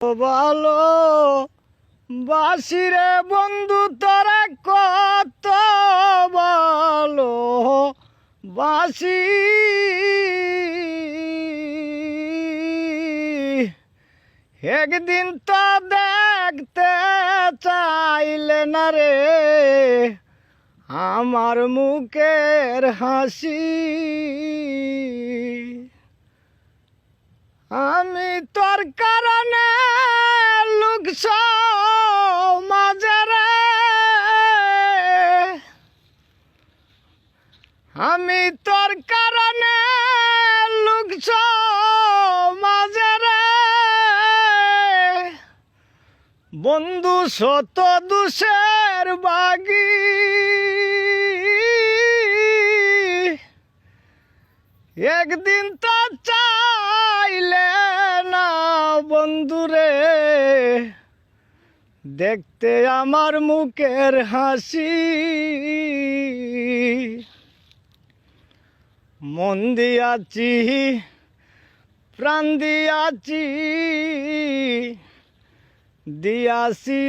ভালো বাসিরে বন্ধু, তোরা কত ভালো বাসি। একদিন তো দেখতে চাইলে না রে, আমার মুখের হাসি। আমি তোর কারণে আমি তোর কারণে লুকস মাঝারে বন্ধু শত দুষের বাগি। একদিন তো চাইলে না বন্ধুরে দেখতে আমার মুখের হাসি। মন দিয়াছি প্রাণ দিয়াছি দিয়াছি